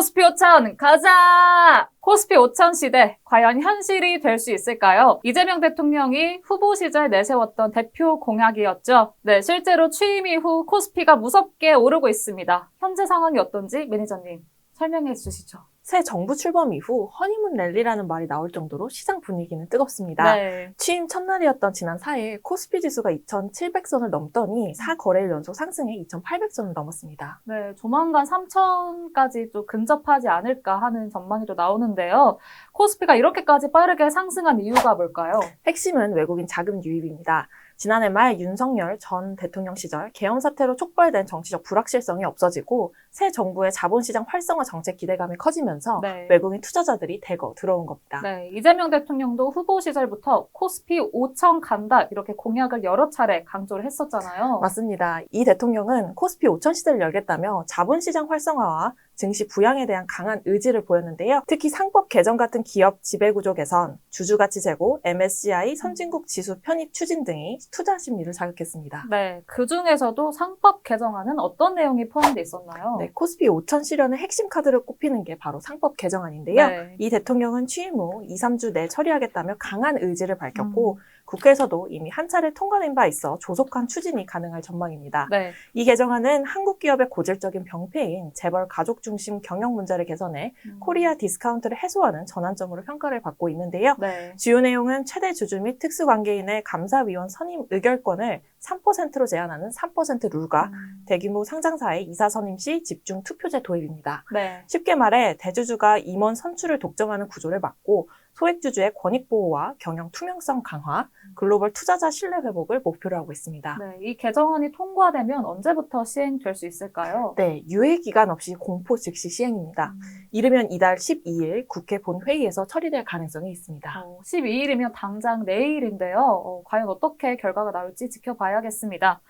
코스피 5천 가자! 코스피 5천 시대 과연 현실이 될 수 있을까요? 이재명 대통령이 후보 시절 내세웠던 대표 공약이었죠. 네, 실제로 취임 이후 코스피가 무섭게 오르고 있습니다. 현재 상황이 어떤지 매니저님 설명해 주시죠. 새 정부 출범 이후 허니문 랠리라는 말이 나올 정도로 시장 분위기는 뜨겁습니다. 네. 취임 첫날이었던 지난 4일 코스피 지수가 2,700선을 넘더니 4거래일 연속 상승해 2,800선을 넘었습니다. 네, 조만간 3천까지 또 근접하지 않을까 하는 전망이 또 나오는데요. 코스피가 이렇게까지 빠르게 상승한 이유가 뭘까요? 핵심은 외국인 자금 유입입니다. 지난해 말 윤석열 전 대통령 시절 계엄 사태로 촉발된 정치적 불확실성이 없어지고 새 정부의 자본시장 활성화 정책 기대감이 커지면서 네. 외국인 투자자들이 대거 들어온 겁니다. 네, 이재명 대통령도 후보 시절부터 코스피 5천 간다 이렇게 공약을 여러 차례 강조를 했었잖아요. 맞습니다. 이 대통령은 코스피 5천 시대를 열겠다며 자본시장 활성화와 증시 부양에 대한 강한 의지를 보였는데요. 특히 상법 개정 같은 기업 지배구조 개선, 주주가치 제고, MSCI 선진국 지수 편입 추진 등이 투자 심리를 자극했습니다. 네, 그 중에서도 상법 개정안은 어떤 내용이 포함되어 있었나요? 네, 코스피 5천 실현의 핵심 카드를 꼽히는 게 바로 상법 개정안인데요. 네. 이 대통령은 취임 후 2, 3주 내 처리하겠다며 강한 의지를 밝혔고 음. 국회에서도 이미 한 차례 통과된 바 있어 조속한 추진이 가능할 전망입니다. 네, 이 개정안은 한국 기업의 고질적인 병폐인 재벌 가족 중심 경영 문제를 개선해 음. 코리아 디스카운트를 해소하는 전환점으로 평가를 받고 있는데요. 네. 주요 내용은 최대 주주 및 특수관계인의 감사위원 선임 의결권을 3%로 제한하는 3% 룰과 음. 대규모 상장사의 이사 선임 시 집중 투표제 도입입니다. 네. 쉽게 말해 대주주가 임원 선출을 독점하는 구조를 막고 소액주주의 권익 보호와 경영 투명성 강화, 글로벌 투자자 신뢰 회복을 목표로 하고 있습니다. 네, 이 개정안이 통과되면 언제부터 시행될 수 있을까요? 네, 유예 기간 없이 공포 즉시 시행입니다. 음. 이르면 이달 12일 국회 본회의에서 처리될 가능성이 있습니다. 어, 12일이면 당장 내일인데요. 어, 과연 어떻게 결과가 나올지 지켜봐야겠습니다.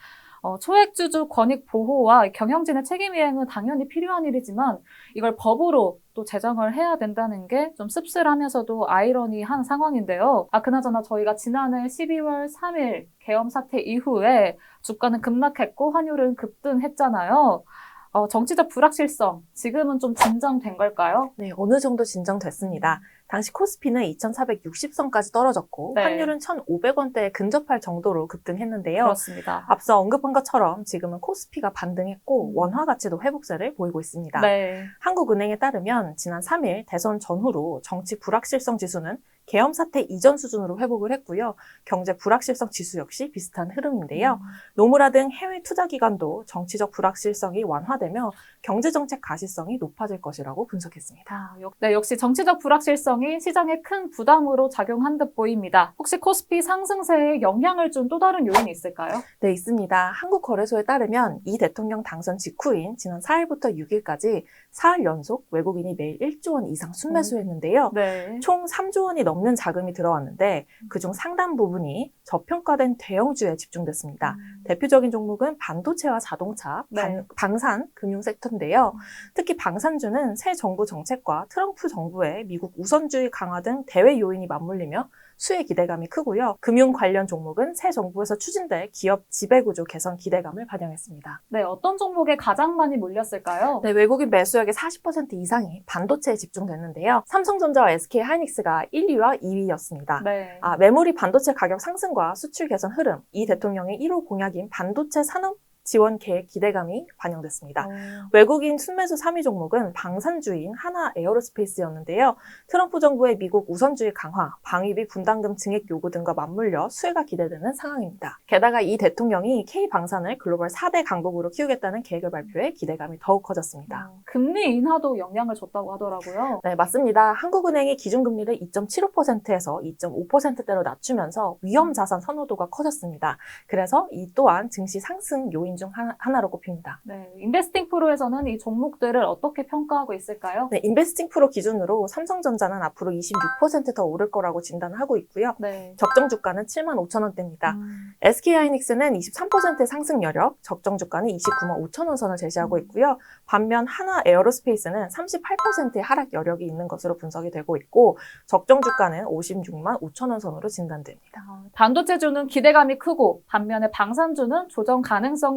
어, 초액주주 권익 보호와 경영진의 책임 이행은 당연히 필요한 일이지만 이걸 법으로 또 제정을 해야 된다는 게 좀 씁쓸하면서도 아이러니한 상황인데요. 아, 그나저나 저희가 지난해 12월 3일 계엄 사태 이후에 주가는 급락했고 환율은 급등했잖아요. 어, 정치적 불확실성, 지금은 좀 진정된 걸까요? 네, 어느 정도 진정됐습니다. 당시 코스피는 2,460선까지 떨어졌고 네. 환율은 1,500원대에 근접할 정도로 급등했는데요. 그렇습니다. 앞서 언급한 것처럼 지금은 코스피가 반등했고 원화 가치도 회복세를 보이고 있습니다. 네. 한국은행에 따르면 지난 3일 대선 전후로 정치 불확실성 지수는 계엄 사태 이전 수준으로 회복을 했고요. 경제 불확실성 지수 역시 비슷한 흐름인데요. 노무라 등 해외 투자 기관도 정치적 불확실성이 완화되며 경제 정책 가시성이 높아질 것이라고 분석했습니다. 아, 역, 네, 역시 정치적 불확실성이 시장에 큰 부담으로 작용한 듯 보입니다. 혹시 코스피 상승세에 영향을 준 또 다른 요인이 있을까요? 네, 있습니다. 한국거래소에 따르면 이 대통령 당선 직후인 지난 4일부터 6일까지 4일 연속 외국인이 매일 1조 원 이상 순매수했는데요. 네. 총 3조 원이 넘는 자금이 들어왔는데 그중 상당 부분이 저평가된 대형주에 집중됐습니다. 대표적인 종목은 반도체와 자동차, 네. 반- 방산, 금융 섹터인데요. 특히 방산주는 새 정부 정책과 트럼프 정부의 미국 우선주의 강화 등 대외 요인이 맞물리며 수혜 기대감이 크고요. 금융 관련 종목은 새 정부에서 추진될 기업 지배구조 개선 기대감을 반영했습니다. 네, 어떤 종목에 가장 많이 몰렸을까요? 네, 외국인 매수액의 40% 이상이 반도체에 집중됐는데요. 삼성전자와 SK 하이닉스가 1위와 2위였습니다. 네. 아, 메모리 반도체 가격 상승과 수출 개선 흐름, 이 대통령의 1호 공약인 반도체 산업 지원 계획 기대감이 반영됐습니다. 어, 외국인 순매수 3위 종목은 방산주인 하나 에어로스페이스였는데요. 트럼프 정부의 미국 우선주의 강화, 방위비 분담금 증액 요구 등과 맞물려 수혜가 기대되는 상황입니다. 게다가 이 대통령이 K방산을 글로벌 4대 강국으로 키우겠다는 계획을 발표해 기대감이 더욱 커졌습니다. 어, 금리 인하도 영향을 줬다고 하더라고요. 네, 맞습니다. 한국은행이 기준금리를 2.75%에서 2.5%대로 낮추면서 위험 자산 선호도가 커졌습니다. 그래서 이 또한 증시 상승 요인 중 하나, 하나 로 꼽힙니다. 네, 인베스팅 프로에서는 이 종목들을 어떻게 평가하고 있을까요? 네, 인베스팅 프로 기준으로 삼성전자는 앞으로 26%더 오를 거라고 진단하고 있고요. 네. 적정 주가는 7만 5천 원대입니다. 음, SK하이닉스는 23%의 상승 여력, 적정 주가는 29만 5천 원 선을 제시하고 있고요. 반면 하나 에어로스페이스는 38%의 하락 여력이 있는 것으로 분석이 되고 있고 적정 주가는 56만 5천 원 선으로 진단됩니다. 아, 반도체주는 기대감이 크고 반면에 방산주는 조정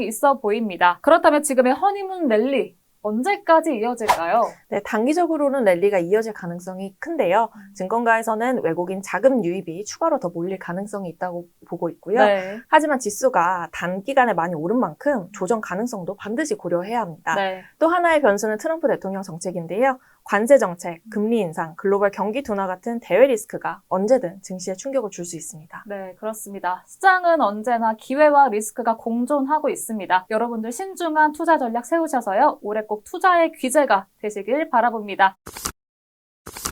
가능성이 있어 보입니다. 그렇다면 지금의 허니문 랠리 언제까지 이어질까요? 네, 단기적으로는 랠리가 이어질 가능성이 큰데요. 증권가에서는 외국인 자금 유입이 추가로 더 몰릴 가능성이 있다고 보고 있고요. 네. 하지만 지수가 단기간에 많이 오른 만큼 조정 가능성도 반드시 고려해야 합니다. 네. 또 하나의 변수는 트럼프 대통령 정책인데요. 관세 정책, 금리 인상, 글로벌 경기 둔화 같은 대외 리스크가 언제든 증시에 충격을 줄 수 있습니다. 네, 그렇습니다. 시장은 언제나 기회와 리스크가 공존하고 있습니다. 여러분들 신중한 투자 전략 세우셔서요. 올해 꼭 투자의 귀재가 되시길 바라봅니다.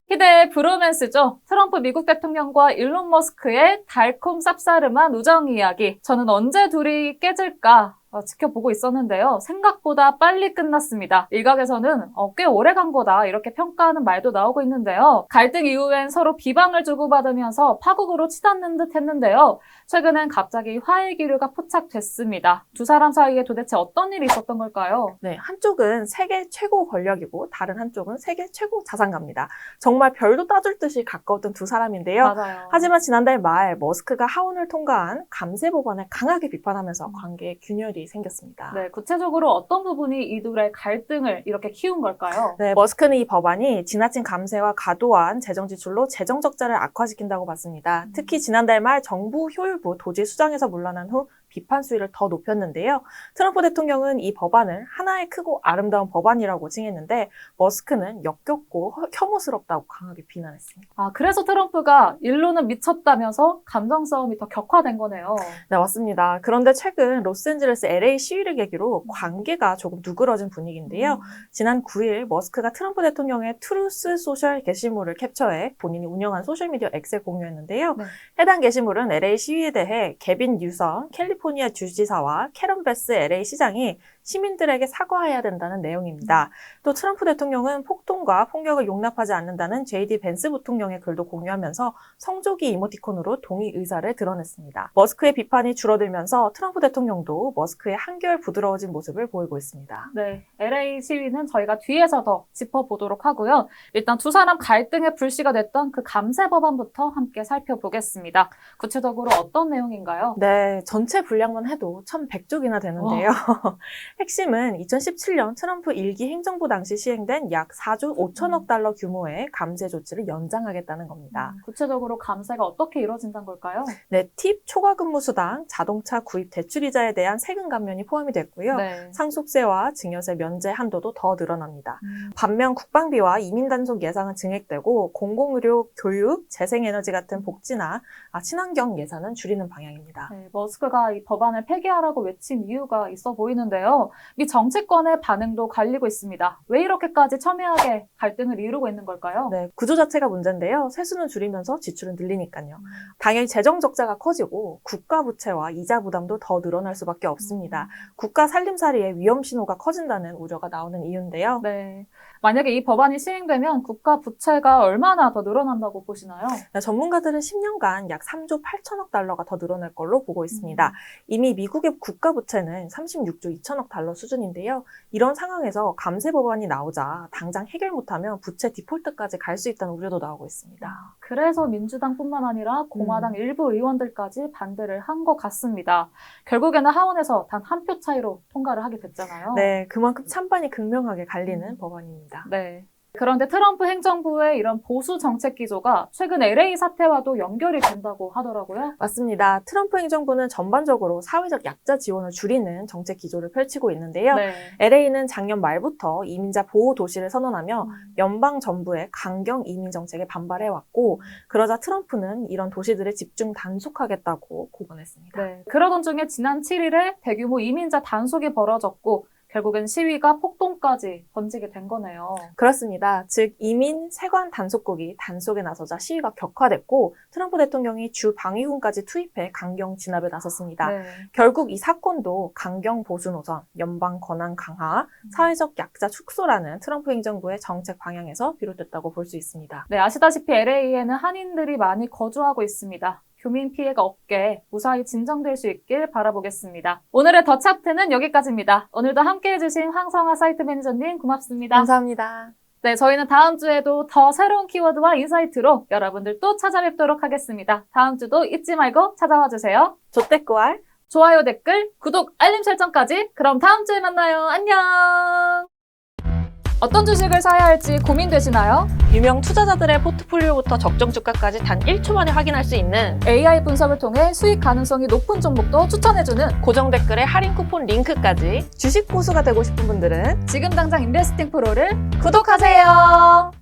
희대의 브로맨스죠. 트럼프 미국 대통령과 일론 머스크의 달콤 쌉싸름한 우정 이야기. 저는 언제 둘이 깨질까 어, 지켜보고 있었는데요. 생각보다 빨리 끝났습니다. 일각에서는 어, 꽤 오래 간 거다 이렇게 평가하는 말도 나오고 있는데요. 갈등 이후엔 서로 비방을 주고받으면서 파국으로 치닫는 듯 했는데요. 최근엔 갑자기 화해 기류가 포착됐습니다. 두 사람 사이에 도대체 어떤 일이 있었던 걸까요? 네, 한쪽은 세계 최고 권력이고 다른 한쪽은 세계 최고 자산가입니다. 정말 별도 따줄 듯이 가까웠던 두 사람인데요. 맞아요. 하지만 지난달 말 머스크가 하원을 통과한 감세 법안을 강하게 비판하면서 음. 관계에 균열이 생겼습니다. 네, 구체적으로 어떤 부분이 이 둘의 갈등을 이렇게 키운 걸까요? 네, 머스크는 이 법안이 지나친 감세와 과도한 재정 지출로 재정 적자를 악화시킨다고 봤습니다. 음. 특히 지난달 말 정부 효율부 도지 수장에서 물러난 후 비판 수위를 더 높였는데요. 트럼프 대통령은 이 법안을 하나의 크고 아름다운 법안이라고 칭했는데 머스크는 역겹고 허- 혐오스럽다고 강하게 비난했습니다. 아, 그래서 트럼프가 일로는 미쳤다면서 감정 싸움이 더 격화된 거네요. 네, 맞습니다. 그런데 최근 로스앤젤레스 LA 시위를 계기로 관계가 조금 누그러진 분위기인데요. 지난 9일 머스크가 트럼프 대통령의 트루스 소셜 게시물을 캡처해 본인이 운영한 소셜미디어 X에 공유했는데요. 네. 해당 게시물은 LA 시위에 대해 개빈 뉴섬 캘리 포니아 주지사와 캐런 베스 LA 시장이 시민들에게 사과해야 된다는 내용입니다. 또 트럼프 대통령은 폭동과 폭력을 용납하지 않는다는 JD 벤스 부통령의 글도 공유하면서 성조기 이모티콘으로 동의 의사를 드러냈습니다. 머스크의 비판이 줄어들면서 트럼프 대통령도 머스크의 한결 부드러워진 모습을 보이고 있습니다. 네, LA 시위는 저희가 뒤에서 더 짚어보도록 하고요. 일단 두 사람 갈등의 불씨가 됐던 그 감세 법안부터 함께 살펴보겠습니다. 구체적으로 어떤 내용인가요? 네, 전체 분량만 해도 1100쪽이나 되는데요. 핵심은 2017년 트럼프 일기 행정부 당시 시행된 약 4조 5천억 달러 규모의 감세 조치를 연장하겠다는 겁니다. 음, 구체적으로 감세가 어떻게 이루어진다는 걸까요? 네, 팁 초과 근무 수당, 자동차 구입 대출 이자에 대한 세금 감면이 포함이 됐고요. 네. 상속세와 증여세 면제 한도도 더 늘어납니다. 음, 반면 국방비와 이민 단속 예산은 증액되고 공공의료, 교육, 재생에너지 같은 복지나 아, 친환경 예산은 줄이는 방향입니다. 네, 머스크가 이 법안을 폐기하라고 외친 이유가 있어 보이는데요. 미 정치권의 반응도 갈리고 있습니다. 왜 이렇게까지 첨예하게 갈등을 이루고 있는 걸까요? 네, 구조 자체가 문제인데요. 세수는 줄이면서 지출은 늘리니까요. 음. 당연히 재정 적자가 커지고 국가 부채와 이자 부담도 더 늘어날 수밖에 음. 없습니다. 국가 살림살이의 위험 신호가 커진다는 우려가 나오는 이유인데요. 네. 만약에 이 법안이 시행되면 국가 부채가 얼마나 더 늘어난다고 보시나요? 네, 전문가들은 10년간 약 3조 8천억 달러가 더 늘어날 걸로 보고 있습니다. 음. 이미 미국의 국가 부채는 36조 2천억 달러 수준인데요. 이런 상황에서 감세 법안이 나오자 당장 해결 못하면 부채 디폴트까지 갈 수 있다는 우려도 나오고 있습니다. 그래서 민주당뿐만 아니라 공화당 음. 일부 의원들까지 반대를 한 것 같습니다. 결국에는 하원에서 단 한 표 차이로 통과를 하게 됐잖아요. 네, 그만큼 찬반이 극명하게 갈리는 음. 법안입니다. 네. 그런데 트럼프 행정부의 이런 보수 정책 기조가 최근 LA 사태와도 연결이 된다고 하더라고요. 맞습니다. 트럼프 행정부는 전반적으로 사회적 약자 지원을 줄이는 정책 기조를 펼치고 있는데요. 네. LA는 작년 말부터 이민자 보호 도시를 선언하며 음. 연방 정부의 강경 이민 정책에 반발해 왔고 그러자 트럼프는 이런 도시들을 집중 단속하겠다고 공언했습니다. 네. 그러던 중에 지난 7일에 대규모 이민자 단속이 벌어졌고 결국엔 시위가 폭동까지 번지게 된 거네요. 그렇습니다. 즉 이민 세관 단속국이 단속에 나서자 시위가 격화됐고 트럼프 대통령이 주 방위군까지 투입해 강경 진압에 나섰습니다. 네. 결국 이 사건도 강경 보수 노선, 연방 권한 강화, 사회적 약자 축소라는 트럼프 행정부의 정책 방향에서 비롯됐다고 볼 수 있습니다. 네, 아시다시피 LA에는 한인들이 많이 거주하고 있습니다. 교민 피해가 없게 무사히 진정될 수 있길 바라보겠습니다. 오늘의 더 차트는 여기까지입니다. 오늘도 함께 해주신 황성아 사이트 매니저님 고맙습니다. 감사합니다. 네, 저희는 다음 주에도 더 새로운 키워드와 인사이트로 여러분들 또 찾아뵙도록 하겠습니다. 다음 주도 잊지 말고 찾아와 주세요. 조떼꾸알 좋아요, 댓글, 구독, 알림 설정까지. 그럼 다음 주에 만나요. 안녕! 어떤 주식을 사야 할지 고민되시나요? 유명 투자자들의 포트폴리오부터 적정 주가까지 단 1초 만에 확인할 수 있는 AI 분석을 통해 수익 가능성이 높은 종목도 추천해주는 고정 댓글에 할인 쿠폰 링크까지 주식 고수가 되고 싶은 분들은 지금 당장 인베스팅 프로를 구독하세요.